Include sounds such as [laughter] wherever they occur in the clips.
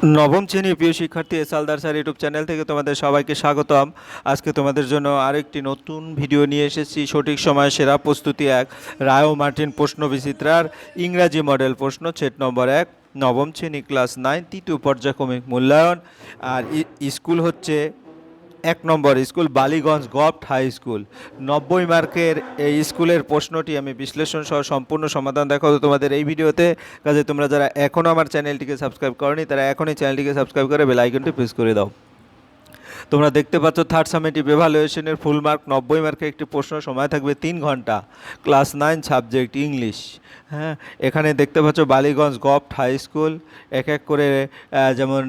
নবম শ্রেণির প্রিয় শিক্ষার্থী S Haldar sir YouTube channel থেকে তোমাদের সবাইকে স্বাগতম। আজকে তোমাদের জন্য আরেকটি নতুন ভিডিও নিয়ে এসেছি। সঠিক সময় সেরা প্রস্তুতি এক, রায়ো মার্টিন প্রশ্ন বিচিত্রার ইংরাজি মডেল প্রশ্ন ছেট নম্বর এক, নবম শ্রেণি ক্লাস নাইন, তৃতীয় পর্যায়ক্রমিক মূল্যায়ন। আর স্কুল হচ্ছে এক নম্বর school, Ballygunge govt high school. নব্বই মার্কের এই স্কুলের প্রশ্নটি আমি বিশ্লেষণ সহ সম্পূর্ণ সমাধান দেখাবো তোমাদের এই ভিডিওতে। কাজে তোমরা যারা এখনও আমার চ্যানেলটিকে সাবস্ক্রাইব করনি, তারা এখনই চ্যানেলটিকে সাবস্ক্রাইব করে বেল আইকনটি প্রেস করে দাও। তোমরা দেখতে পাচ্ছ থার্ড সামেটিভ এভালুয়েশনের ফুল মার্ক নব্বই মার্কের একটি প্রশ্ন সময় থাকবে তিন ঘণ্টা। ক্লাস নাইন সাবজেক্ট ইংলিশ হ্যাঁ এখানে দেখতে পাচ্ছ বালিগঞ্জ গভট হাই স্কুল এক এক করে যেমন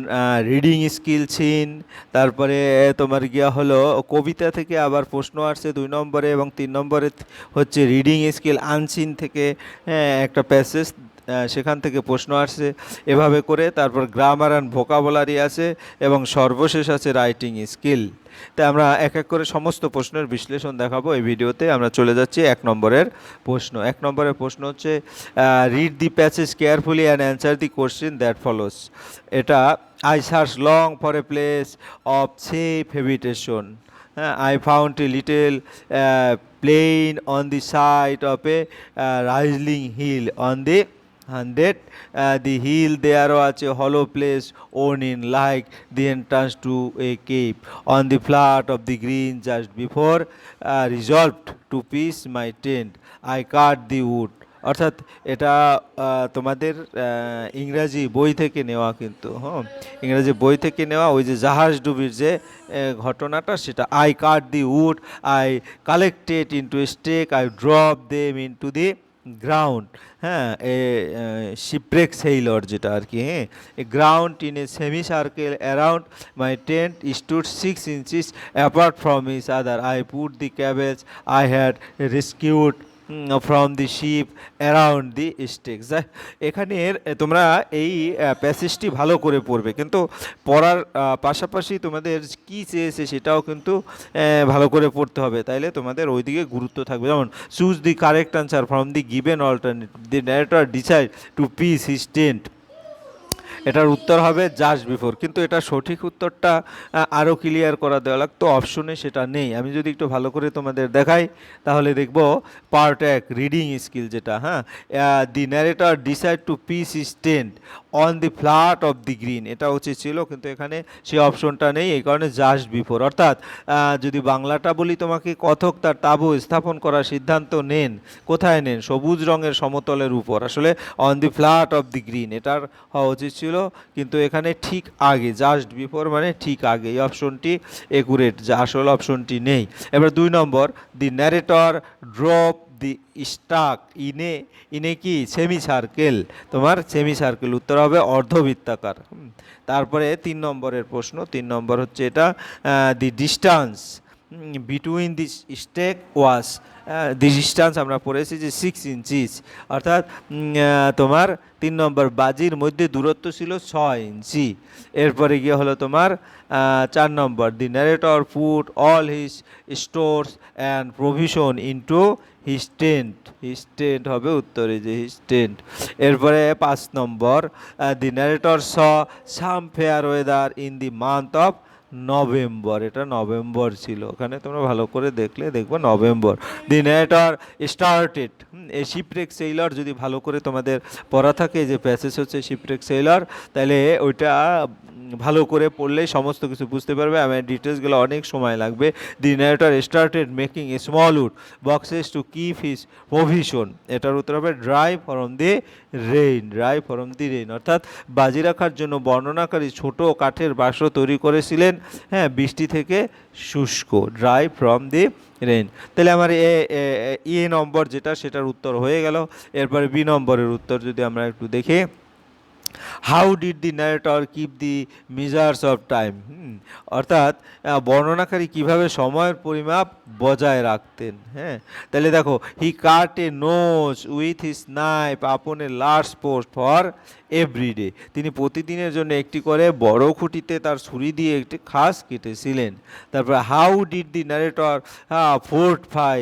রিডিং স্কিল ছিন তারপরে তোমার গিয়া হলো কবিতা থেকে আবার প্রশ্ন আসছে দুই নম্বরে এবং তিন নম্বরে হচ্ছে রিডিং স্কিল আনসিন থেকে হ্যাঁ, একটা প্যাসেজ সেখান থেকে প্রশ্ন আসছে। এভাবে করে তারপর গ্রামার অ্যান্ড ভোকাবুলারি আছে এবং সর্বশেষ আছে রাইটিং স্কিল তাই আমরা এক এক করে সমস্ত প্রশ্নের বিশ্লেষণ দেখাবো এই ভিডিওতে। আমরা চলে যাচ্ছি এক নম্বরের প্রশ্ন। এক নম্বরের প্রশ্ন হচ্ছে read the passage carefully and answer the question that follows এটা I search long for a place of safe habitation I found a little uh, plain on the side of a uh, rising hill on uh, hill there was a hollow place worn in like the entrance to a cave on the flat of the green just before uh, resolved to pitch my tent i cut the wood অর্থাৎ এটা তোমাদের ইংরাজি বই থেকে নেওয়া কিন্তু হ্যাঁ ইংরাজি বই থেকে নেওয়া ওই যে জাহাজ ডুবির যে ঘটনাটা সেটা I cut the wood I collected into stake I drop them into the ground হ্যাঁ এ শিপব্রেক সেইলর যেটা আর কি হ্যাঁ a ground in a semi circle around my tent stood six inches apart from each other I put the cabbage I had rescued from the ship around the stakes এখানে তোমরা এই প্যাসেজটি ভালো করে পড়বে। কিন্তু পড়ার পাশাপাশি তোমাদের কি চেয়েছে সেটাও কিন্তু ভালো করে পড়তে হবে। তাইলে তোমাদের ওইদিকে গুরুত্ব থাকবে। যেমন choose the correct answer from the given alternate the narrator decide to pitch his tent এটার উত্তর হবে জাস্ট বিফোর। কিন্তু এটা সঠিক উত্তরটা আরও ক্লিয়ার করা দেওয়া লাগতো অপশনে সেটা নেই। আমি যদি একটু ভালো করে তোমাদের দেখাই, তাহলে দেখব পার্ট এক রিডিং স্কিল যেটা হ্যাঁ? The narrator decide to pitch tent on the flat of the green এটা উচিত ছিল, কিন্তু এখানে সে অপশনটা নেই, এই কারণে জাস্ট বিফোর। অর্থাৎ যদি বাংলাটা বলি তোমাকে, কথক তার তাবু স্থাপন করার সিদ্ধান্ত নেন। কোথায় নেন? সবুজ রঙের সমতলের উপর। আসলে on the flat of the green এটার হওয়া উচিত ছিল কিন্তু এখানে ঠিক আগে জাস্ট বিফোর মানে ঠিক আগে, এই অপশনটি একুরেট যা আসল অপশনটি নেই। এবার দুই নম্বর the narrator drop the stake ইনে ইনে কি? সেমি সার্কেল তোমার সেমি সার্কেল উত্তর হবে অর্ধবৃত্তাকার। তারপরে তিন নম্বরের প্রশ্ন, তিন নম্বর হচ্ছে এটা the distance between the stake was distance আমরা পড়েছি যে সিক্স ইঞ্চিস অর্থাৎ তোমার তিন নম্বর বাজির মধ্যে দূরত্ব ছিল ছয় ইঞ্চি। এরপরে গিয়ে হলো তোমার চার নম্বর the narrator put all his stores and provision into his tent his tent হবে উত্তরে যে হিস টেন্ট এরপরে পাঁচ নম্বর the narrator saw some fair weather in the month of November, এটা নভেম্বর ছিল। ওখানে তোমরা ভালো করে দেখলে দেখব নভেম্বর। দি নেটার স্টার্টেড এই শিপরেক সেইলার যদি ভালো করে তোমাদের পড়া থাকে যে প্যাসেজ হচ্ছে শিপরেক সেইলার তাহলে ওইটা ভালো করে পড়লেই সমস্ত কিছু বুঝতে পারবে। আমার ডিটেলসগুলো অনেক সময় লাগবে। The narrator started making small wood boxes to keep his provision এটার উত্তর হবে dry from the rain dry from the rain অর্থাৎ বাজি রাখার জন্য বর্ণনাকারী ছোট কাঠের বাক্স তৈরি করেছিলেন হ্যাঁ বৃষ্টি থেকে শুষ্ক ড্রাই ফ্রম দি রেইন তাহলে আমার এ এ নম্বর যেটা, সেটার উত্তর হয়ে গেল। এরপরে বি নম্বরের উত্তর যদি আমরা একটু দেখি। How did the narrator keep the measures of time অর্থাৎ বর্ণনাকারী কীভাবে সময়ের পরিমাপ বজায় রাখতেন? হ্যাঁ? তাহলে দেখো he cut a notch with his knife upon a large post for everyday তিনি প্রতিদিনের জন্য একটি করে বড় খুঁটিতে তার ছুরি দিয়ে একটি খাস কেটেছিলেন। তারপর how did the narrator fortify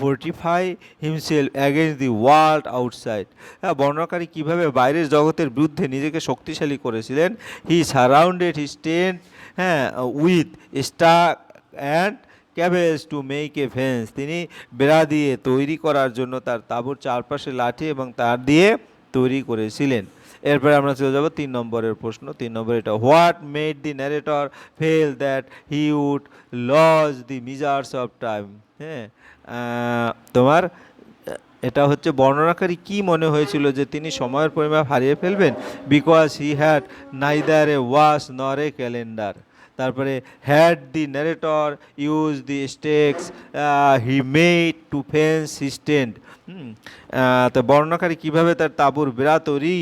fortify himself against the world outside হ্যাঁ বর্ণনাকারী কীভাবে বাইরের জগতের বিরুদ্ধে নিজেকে শক্তিশালী করেছিলেন? হি সারাউন্ডেড হি স্টেন্ট হ্যাঁ with stakes and cables to make a fence তিনি বেড়া দিয়ে তৈরি করার জন্য তার তাঁবুর চারপাশে লাঠি এবং তার দিয়ে তৈরি করেছিলেন। এরপরে আমরা চলে যাব তিন নম্বরের প্রশ্ন। তিন নম্বর এটা what made the narrator feel that he would lose the measures of time হ্যাঁ তোমার, এটা হচ্ছে বর্ণনাকারী কি মনে হয়েছিল যে তিনি সময়ের পরিমাপ হারিয়ে ফেলবেন? Because he had neither a watch nor a calendar তারপরে had the narrator use the stakes he made to fence his tent তো বর্ণনাকারী কীভাবে তার তাঁবুর বেড়া তৈরি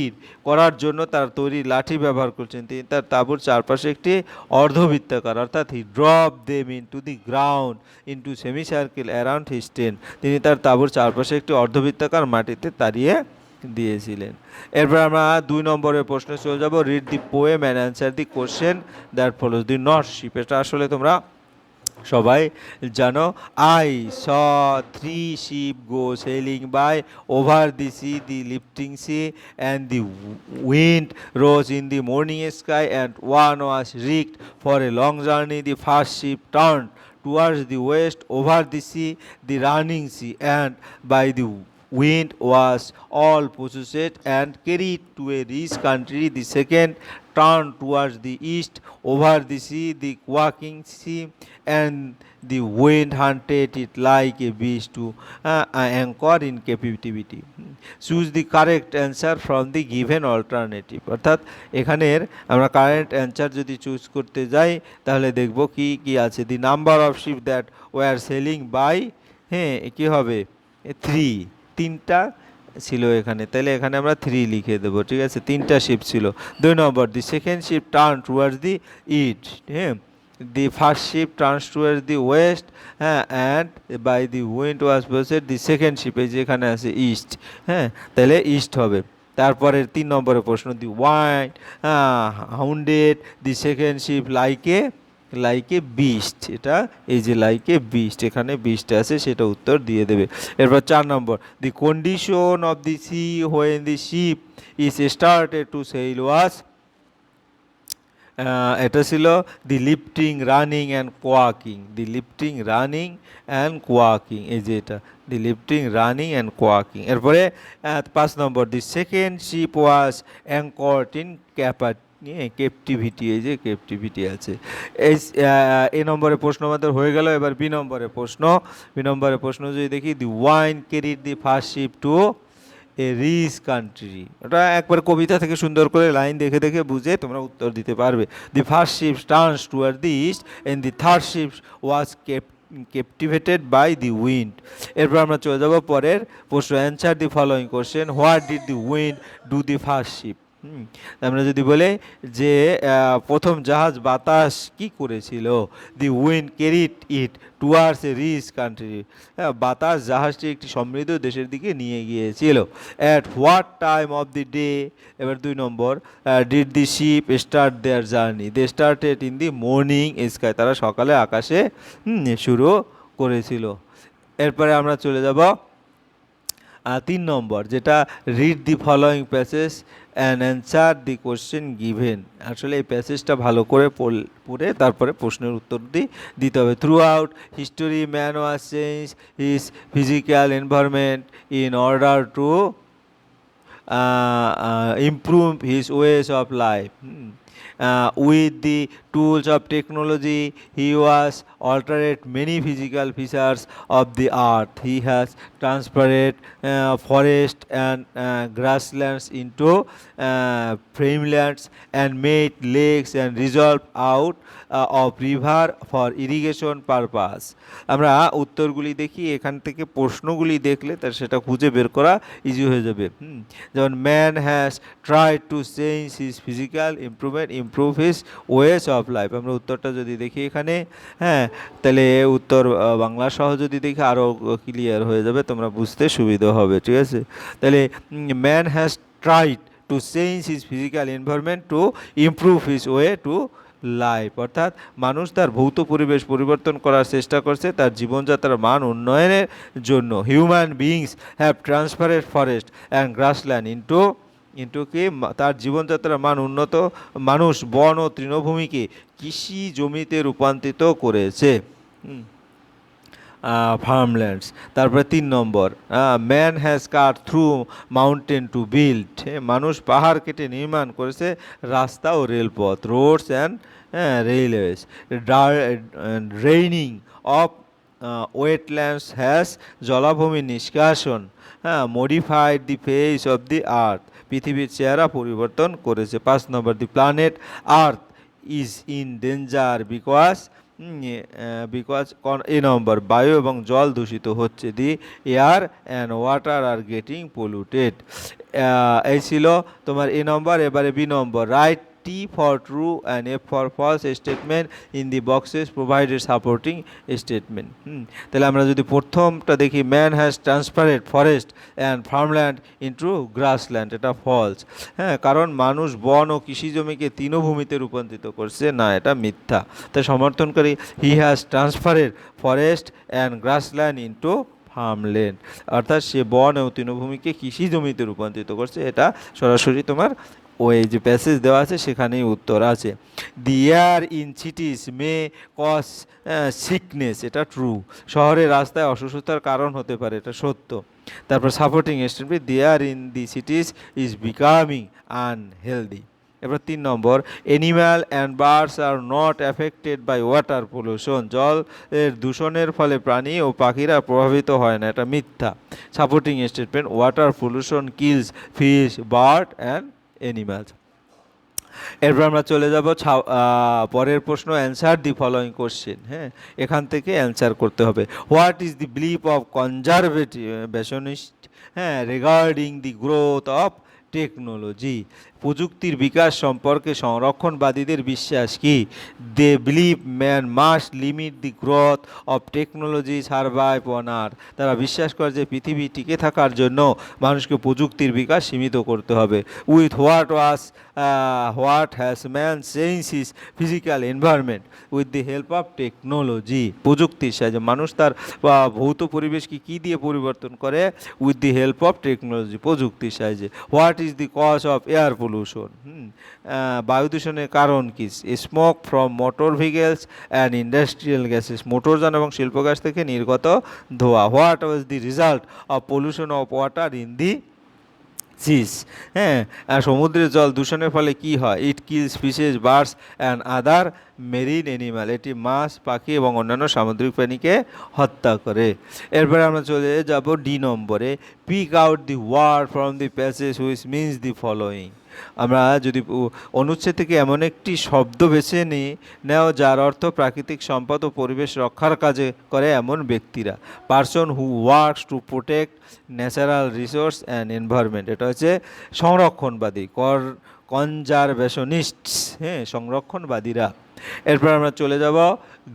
করার জন্য তার তৈরি লাঠি ব্যবহার করছেন? তিনি তার তাঁবুর চারপাশে একটি অর্ধবৃত্তাকার, অর্থাৎ he drop them into the ground into semicircle around his tent তিনি তার তাঁবুর চারপাশে একটি অর্ধবৃত্তাকার মাটিতে তাড়িয়ে দিয়েছিলেন। এরপর আমরা দুই নম্বরের প্রশ্নে চলে যাব। Read the poem and answer the question that follows the not ship এটা আসলে তোমরা সবাই জানো। I saw three ship go sailing by over the sea the lifting sea and the wind rose in the morning sky and one was rigged for a long journey the first ship turn towards the west over the sea the running sea and by the wind was all possessed and carried to a rich country. The second turned towards the east over the sea, the quaking sea, and the wind hunted it like a beast to uh, anchor in captivity. Choose the correct answer from the given alternative. অর্থাৎ এখানের আমরা current answer যদি choose করতে যাই তাহলে দেখব কি কি আছে the number of ship that were sailing by হ্যাঁ কি হবে থ্রি তিনটা ছিল এখানে। তাহলে এখানে আমরা থ্রি লিখে দেবো, ঠিক আছে? তিনটা শিপ ছিল। দুই নম্বর the second ship turn towards the east হ্যাঁ? The first ship turns towards the west হ্যাঁ and by the wind was bossed the second ship এই যে এখানে আছে ইস্ট হ্যাঁ? তাহলে ইস্ট হবে। তারপরে তিন নম্বরের প্রশ্ন the wine hounded the second ship like a like a beast এটা এই যে লাইকে বিস্ট এখানে বিস্ট আছে, সেটা উত্তর দিয়ে দেবে। এরপর চার নম্বর the condition of the sea when the ship is started to sail was এটা ছিল the lifting running and quaking the lifting running and quaking এই যে এটা the lifting running and quaking এরপরে পাঁচ নম্বর the second ship was anchored in captive captivity এই যে captivity আছে। এই এ নম্বরের প্রশ্ন আমাদের হয়ে গেল, এবার বি নম্বরে প্রশ্ন। বি নম্বরে প্রশ্ন যদি দেখি the wind carried the first ship to a rich country ওটা একবার কবিতা থেকে সুন্দর করে লাইন দেখে দেখে বুঝে তোমরা উত্তর দিতে পারবে। The first ship turns toward the east and the third ship was kept captivated by the wind এরপর আমরা চলে যাব পরের প্রশ্ন। Answer the following question what did the wind do the first ship আমরা যদি বলে যে প্রথম জাহাজ বাতাস কি করেছিল? The wind carried it towards a rich country বাতাস জাহাজটি একটি সমৃদ্ধ দেশের দিকে নিয়ে গিয়েছিল। At what time of the day এবার দুই নম্বর did the ship start their journey they started in the morning sky তারা সকালে আকাশে শুরু করেছিল। এরপরে আমরা চলে যাব তিন নম্বর, যেটা read the following passage and answer the question given আসলে এই প্যাসেজটা ভালো করে পড়ে তারপরে প্রশ্নের উত্তর দি, দিতে হবে। Throughout history man was change his physical environment in order to improve his ways of life with the tools of technology, he was altered many physical features of the earth. He has transferred uh, forest and uh, grasslands into uh, farmlands and made lakes and resolved out uh, of river for irrigation purpose. আমরা উত্তরগুলি দেখি এখান থেকে প্রশ্নগুলি দেখলে তার সেটা খুঁজে বের করা ইজি হয়ে যাবে যেমন man has try to change his physical improvement improve his ways of life আমরা উত্তরটা যদি দেখি এখানে হ্যাঁ তাহলে উত্তর বাংলা সহ যদি দেখি আরও ক্লিয়ার হয়ে যাবে, তোমরা বুঝতে সুবিধা হবে, ঠিক আছে? তাহলে man has tried to change his physical environment to improve his way to life অর্থাৎ মানুষ তার ভৌত পরিবেশ পরিবর্তন করার চেষ্টা করছে তার জীবনযাত্রার মান উন্নয়নের জন্য। Human beings have transferred forest and grassland into কি তার জীবনযাত্রার মান উন্নত মানুষ, বন ও তৃণভূমিকে কৃষি জমিতে রূপান্তরিত করেছে। ফার্মল্যান্ডস তারপরে তিন নম্বর। Man has cut through mountain to build মানুষ পাহাড় কেটে নির্মাণ করেছে রাস্তা ও রেলপথ roads and railways draining of wetlands has জলাভূমি নিষ্কাশন হ্যাঁ modified the face of the earth পৃথিবীর চেহারা পরিবর্তন করেছে, পাঁচ নম্বর the planet earth is in danger because because A নম্বর, বায়ু এবং জল দূষিত হচ্ছে the air and water are getting polluted এই ছিল তোমার এ নম্বর, এবারে B number write T for true and F for false statement in the boxes provided supporting statement তাহলে আমরা যদি প্রথমটা দেখি man has transferred forest and farmland into grassland এটা ফলস হ্যাঁ কারণ মানুষ বন ও কৃষি জমিকে তৃণভূমিতে রূপান্তরিত করছে। না, এটা মিথ্যা। তাই সমর্থন করি he has transferred forest and grassland into farmland অর্থাৎ সে বন ও তৃণভূমিকে কৃষি জমিতে রূপান্তরিত করছে। এটা সরাসরি তোমার ওই যে প্যাসেজ দেওয়া আছে, সেখানেই উত্তর আছে। The air in cities may cause sickness এটা ট্রু শহরের রাস্তায় অসুস্থতার কারণ হতে পারে, এটা সত্য। তারপর supporting statement the air in the cities is becoming unhealthy এবার তিন নম্বর animal and birds are not affected by water pollution জল এর দূষণের ফলে প্রাণী ও পাখিরা প্রভাবিত হয় না, এটা মিথ্যা। Supporting statement water pollution kills fish bird and animals এরপর আমরা চলে যাব পরের প্রশ্ন অ্যান্সার দি ফলোয়িং কোশ্চেন হ্যাঁ? এখান থেকে অ্যান্সার করতে হবে। What is the belief of conservationist হ্যাঁ regarding the growth of technology প্রযুক্তির বিকাশ সম্পর্কে সংরক্ষণবাদীদের বিশ্বাস কি? They believe man must limit the growth of technology survive on আর তারা বিশ্বাস করে যে পৃথিবী টিকে থাকার জন্য মানুষকে প্রযুক্তির বিকাশ সীমিত করতে হবে। With what was what has man change his physical environment with the help of technology প্রযুক্তির সাহায্যে মানুষ তার ভৌত পরিবেশকে কী দিয়ে পরিবর্তন করে? With the help of technology প্রযুক্তির সাহায্যে। What is the cause of air pollution বায়ু দূষণের কারণ কি? Smoke from motor vehicles and industrial gases মোটরযান এবং শিল্প গ্যাস থেকে নির্গত ধোয়া। What was the result of pollution of water in the seas হ্যাঁ সমুদ্রের জল দূষণের ফলে কি হয়? It kill species birds and other marine animal এটি মাছ, পাখি এবং অন্যান্য সামুদ্রিক প্রাণীকে হত্যা করে। এরপরে আমরা চলে যাব ডি নম্বরে। Pick out the word from the passage which means the following আমরা যদি অনুচ্ছেদ থেকে এমন একটি শব্দ বেছে নিই নেও যার অর্থ প্রাকৃতিক সম্পদ ও পরিবেশ রক্ষার কাজে করে এমন ব্যক্তিরা। Person who works to protect natural resource and environment. এটা হচ্ছে সংরক্ষণবাদী, কর, কনজারভেশনিস্টস হ্যাঁ সংরক্ষণবাদীরা। এরপর আমরা চলে যাব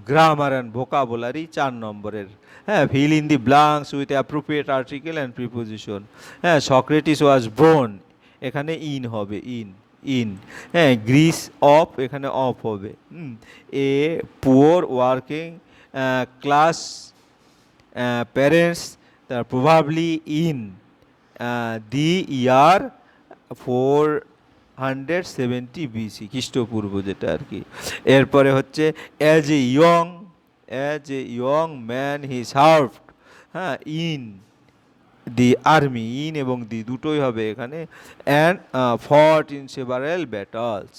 গ্রামার অ্যান্ড ভোকাবুলারি চার নম্বরের। হ্যাঁ fill in the blanks with appropriate article and preposition. হ্যাঁ সক্রেটিস ওয়াজ বোর্ন এখানে ইন হবে ইন ইন হ্যাঁ গ্রিস অফ এখানে অফ হবে। A poor working class parents তার probably in the year four hundred seventy BC খ্রিস্টপূর্ব যেটা আর কি। এরপরে হচ্ছে as a young as a young man he served হ্যাঁ ইন দি আর্মি, ইন এবং দি দুটোই হবে এখানে। And fought in several battles.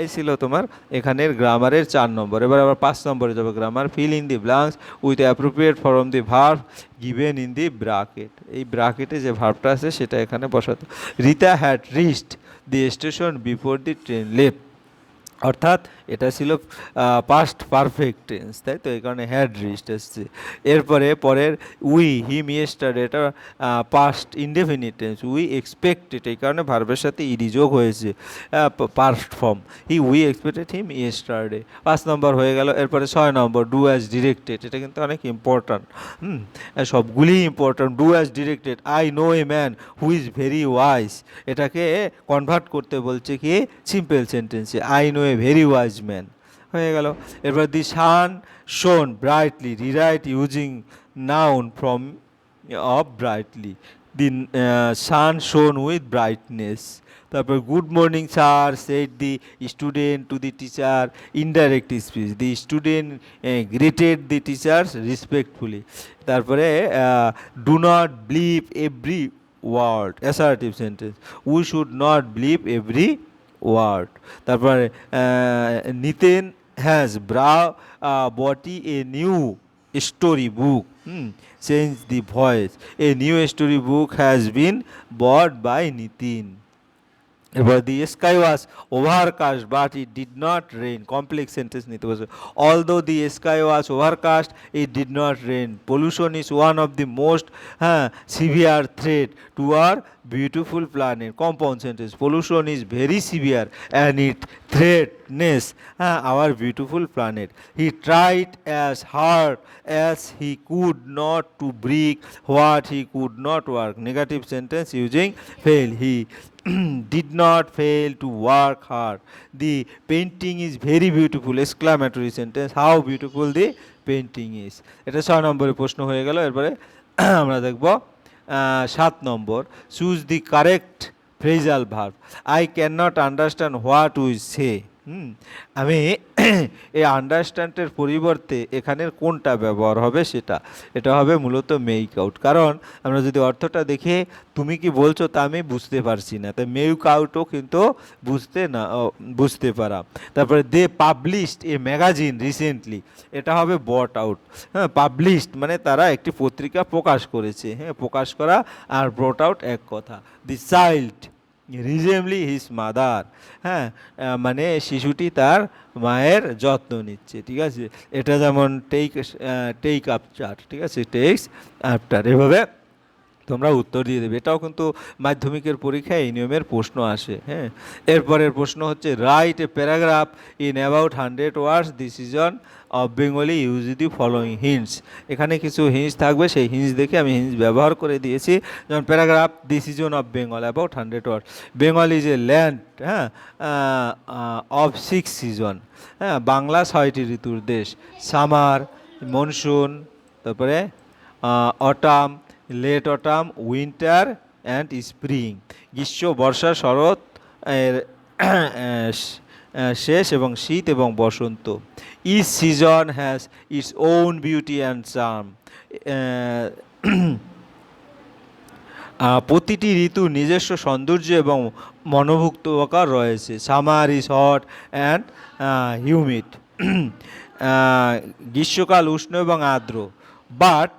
এই ছিল তোমার এখানের গ্রামারের চার নম্বর। এবার আবার পাঁচ নম্বরে যাবে grammar. Fill in the blanks with appropriate form the verb, given in the bracket এই ব্রাকেটে যে ভার্ভটা আছে সেটা এখানে বসাতো। Rita had reached the station before the train left. অর্থাৎ এটা ছিল পাস্ট পারফেক্ট টেন্স তাই তো? এই কারণে হ্যাড রিস্ট এসছে। এরপরে, পরের উই হিম ইয়েস্টার এটা past indefinite tense we expected এই কারণে ভার্বের সাথে ইডি যোগ হয়েছে past form he we expected him yesterday পাঁচ নম্বর হয়ে গেল, এরপরে ছয় নম্বর ডু অ্যাজ ডিরেক্টেড এটা কিন্তু অনেক ইম্পর্ট্যান্ট হুম? সবগুলি important do as directed I know a man who is very wise এটাকে কনভার্ট করতে বলছে কি? সিম্পল সেন্টেন্সে I know a very wise man হয়ে গেল। এরপর the sun shone brightly, rewrite using noun form of brightly. The sun shone with brightness. তারপর good morning sir, said the student to the teacher, indirect speech. The student greeted the teachers respectfully. তারপরে do not believe every word, assertive sentence. We should not believe every word. তারপরে Nitin has brought a new story book. Change the voice. A new story book has been brought by Nitin. এবার the sky was overcast, but it did not rain complex sentence নিতে বসে although the sky was overcast it did not rain pollution is one of the most হ্যাঁ severe threat to our beautiful planet compound sentence pollution is very severe and it threatens হ্যাঁ our beautiful planet he tried as hard as he could not to break what he could not work negative sentence using fail he did not fail to work hard. The painting is very beautiful. Exclamatory sentence. How beautiful the painting is. এটা ছয় নম্বরের প্রশ্ন হয়ে গেল এরপরে [clears throat] আমরা দেখব সাত নম্বর choose the correct phrasal verb I can not understand what we say hmm. আমি [clears throat] এই আন্ডারস্ট্যান্ডের পরিবর্তে এখানের কোনটা ব্যবহার হবে সেটা, এটা হবে মূলত মেক আউট কারণ আমরা যদি অর্থটা দেখে, তুমি কি বলছো তা আমি বুঝতে পারছি না। তাই মেক আউটও কিন্তু বুঝতে না বুঝতে পারা। তারপরে they published a magazine recently এটা হবে বট আউট হ্যাঁ পাবলিশড মানে তারা একটি পত্রিকা প্রকাশ করেছে। হ্যাঁ প্রকাশ করা আর ব্রট আউট এক কথা। The child resembles his mother হ্যাঁ মানে শিশুটি তার মায়ের যত্ন নিচ্ছে, ঠিক আছে? এটা যেমন টেক টেক আপ চার্ট ঠিক আছে? টেক্স আফটার এভাবে তোমরা উত্তর দিয়ে দেবে। এটাও কিন্তু মাধ্যমিকের পরীক্ষায় এই নিয়মের প্রশ্ন আসে হ্যাঁ? এরপরের প্রশ্ন হচ্ছে write a paragraph in about hundred words decision of Bengali use the following hints এখানে কিছু হিন্স থাকবে, সেই হিন্স দেখে আমি হিন্স ব্যবহার করে দিয়েছি। যেমন paragraph decision of Bengal about hundred word Bengal is a land হ্যাঁ অফ সিক্স সিজন হ্যাঁ বাংলা ছয়টি ঋতুর দেশ। সামার মনসুন তারপরে autumn late autumn winter and spring গ্রীষ্ম, বর্ষা, শরৎ, এর [clears throat] শেষ এবং শীত এবং বসন্ত। Each season has its own beauty and charm প্রতিটি ঋতু নিজস্ব সৌন্দর্য এবং মনোভুক্তকার রয়েছে। Summer is hot and humid গ্রীষ্মকাল উষ্ণ এবং আর্দ্র। বাট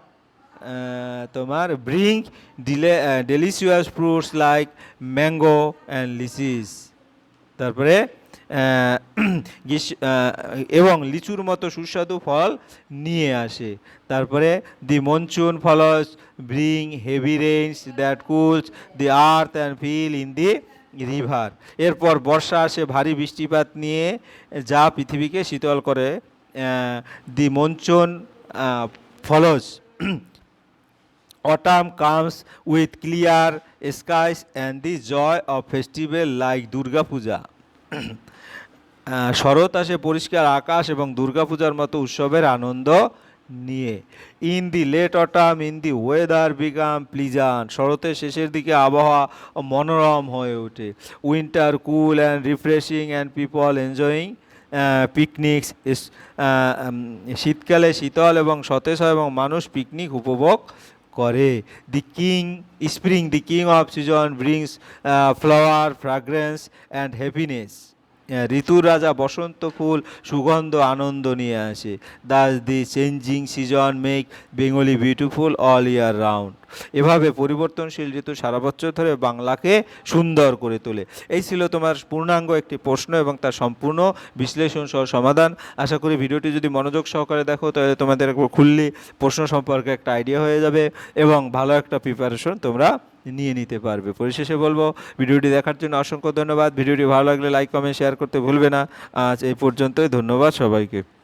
তোমার bring delay delicious fruits like mango and lychees তারপরে [clears throat] এবং লিচুর মতো সুস্বাদু ফল নিয়ে আসে। তারপরে the monsoon falls, bring, heavy rains that cools, the earth and fill in the river. এরপর বর্ষা আসে, ভারী বৃষ্টিপাত নিয়ে যা পৃথিবীকে শীতল করে the monsoon falls. autumn comes with clear skies and the joy of festival like Durga Puja. শরৎ আসে পরিষ্কার আকাশ এবং দুর্গাপূজার মতো উৎসবের আনন্দ নিয়ে। In the late autumn in the weather become pleasant শরতের শেষের দিকে আবহাওয়া মনোরম হয়ে ওঠে। Winter cool and refreshing and people enjoying picnics শীতকালে শীতল এবং সতেজ হয় এবং মানুষ পিকনিক উপভোগ করে। The king spring the king of season brings flower fragrance and happiness ঋতুর রাজা বসন্ত ফুল, সুগন্ধ, আনন্দ নিয়ে আসে। Thus the changing season make Bengali beautiful all year round. এভাবে পরিবর্তনশীল ঋতু সারা বছর ধরে বাংলাকে সুন্দর করে তোলে। এই ছিল তোমার পূর্ণাঙ্গ একটি প্রশ্ন এবং তার সম্পূর্ণ বিশ্লেষণ সহ সমাধান। আশা করি ভিডিওটি যদি মনোযোগ সহকারে দেখো, তাহলে তোমাদের খুললি প্রশ্ন সম্পর্কে একটা আইডিয়া হয়ে যাবে এবং ভালো একটা প্রিপারেশন তোমরা নিয়ে নিতে পারবে। পরিশেষে বলব, ভিডিওটি দেখার জন্য অসংখ্য ধন্যবাদ। ভিডিওটি ভালো লাগলে লাইক কমেন্ট শেয়ার করতে ভুলবে না। আজ এই পর্যন্তই। ধন্যবাদ সবাইকে।